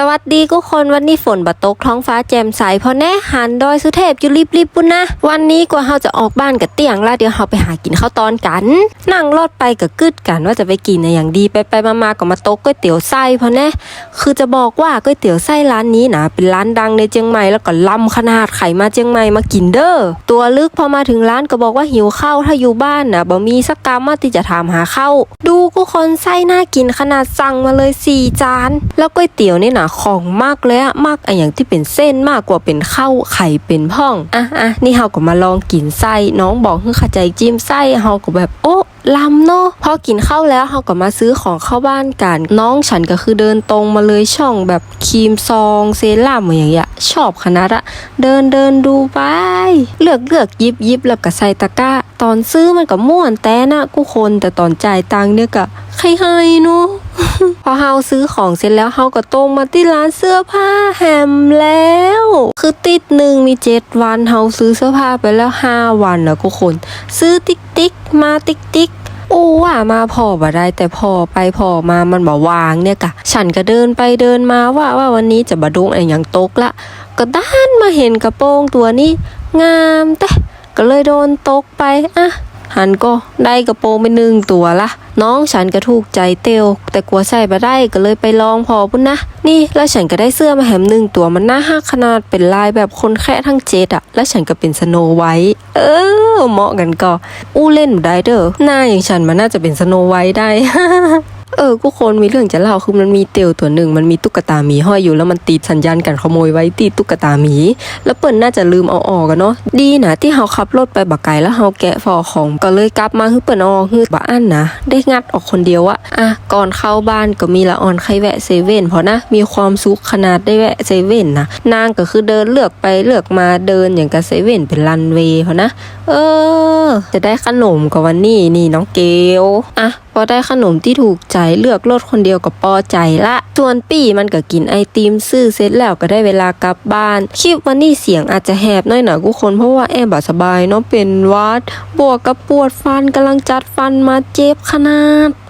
สวัสดีทุกคนวันนี้ฝนบะตกท้องฟ้าแจ่มใสพราะแน่หันดอยสุเทพอยู่รีบๆปุ่นนะ วันนี้กว่าเราจะออกบ้านกับเตียงละเดี๋ยวเราไปหากินข้าวตอนกัน นั่งรถไปกับกึดกันว่าจะไปกินในอย่างดีไปไปมาๆก็มาตกก๋วยเตี๋ยวไส้พราะแน่คือจะบอกว่าก๋วยเตี๋ยวไส้ร้านนี้นะเป็นร้านดังในเชียงใหม่แล้วก็ล้ำขนาดไข่มาเชียงใหม่มากินเด้อตัวลึกพอมาถึงร้านก็บอกว่าหิวข้าวถ้าอยู่บ้านนะบ่มีสักกรรมมาที่จะถามหาข้าวดูกูคนไส้น่ากินขนาดสั่งมาเลยสี่จานแล้วก๋วยเตี๋ยวนี่นะของมากเลยอะมากอะอย่างที่เป็นเส้นมากกว่าเป็นข้าวไข่เป็นพ่องอะอะนี่เฮาก็มาลองกินไส้น้องบอกให้เข้าใจจิ้มไส้เฮาก็แบบโอ้ลำเนาะพอกินข้าวแล้วเฮาก็มาซื้อของเข้าบ้านกัน น้องฉันก็คือเดินตรงมาเลยช่องแบบครีมซองเซรั่มอย่างเงี้ยชอบขนาดอะเดินเดินดูไป เลือกเลือกยิบยิบแล้วก็ใส่ตะกร้า ตอนซื้อมันก็ม่วนแต่นะกูคนแต่ตอนจ่ายตังค์เนี่ยก็ใครให้เนาะพอเฮาซื้อของเสร็จแล้วเฮาก็ตรงมาที่ร้านเสื้อผ้าแฮมแล้ว คือติดหนึ่งมีเจ็ดวันเฮาซื้อเสื้อผ้าไปแล้วห้าวันนะทุกคน ซื้อติ๊กติ๊กมาติ๊กติ๊กโอ้ว่ามาพอบ่ได้แต่พอไปพอมามันบ่วางเนี่ยกะ ฉันก็เดินไปเดินมาว่าว่าวันนี้จะบะดงอะไรอย่างตกละ ก็ด้านมาเห็นกระโปรงตัวนี้ งามแต่ ก็เลยโดนตกไปอะหันก็ได้กระโปรงไปหนึ่งตัวละน้องฉันก็ถูกใจเตียวแต่กลัวใส่มาได้ก็เลยไปลองพอพุ่นนะ นี่แล้วฉันก็ได้เสื้อมาแหมหนึ่งตัวมันน่าฮักขนาดเป็นลายแบบคนแค่ทั้งเจ็ดอะแล้วฉันก็เป็นสโนไวท์เออเหมาะกันก็ อู้เล่นได้เด้อหน้าอย่างฉันมันน่าจะเป็นสโนไวท์ได้ เออกูคนมีเรื่องจะเล่าคือมันมีเตียวตัวหนึ่งมันมีตุ๊กตาหมีห้อยอยู่แล้วมันติดสัญญาณการขโมยไว้ติดตุ๊กตาหมี แล้วเปิ้นน่าจะลืมเอาออกกันเนาะดีนะที่เฮาขับรถไปบักไกลแล้วเฮาแกะฟอของก็เลยกลับมาคือเปิ้นเออกคือบ่อันนะได้งัดออกคนเดียวอะอะก่อนเข้าบ้านก็มีละออนใครแวะเซเว่นเพราะนะมีความสุขขนาดได้แวะเซเว่นนะนางก็คือเดินเลือกไปเลือกมาเดินอย่างกับเซเว่นเป็นรันเวย์เพราะนะ เออ จะได้ขนมกับวันนี้นี่น้องเกลอะ อได้ขนมที่ถูกใจเลือกรถคนเดียวกับปอใจละ ส่วนปี่มันก็กินไอติมซื้อเสร็จแล้วก็ได้เวลากลับบ้าน คลิปวันนี้เสียงอาจจะแหบหน่อยหนะทุกคนเพราะว่าแอบบาสบายเนาะเป็นวัด บวกกับปวดฟันกำลังจัดฟันมาเจ็บขนาด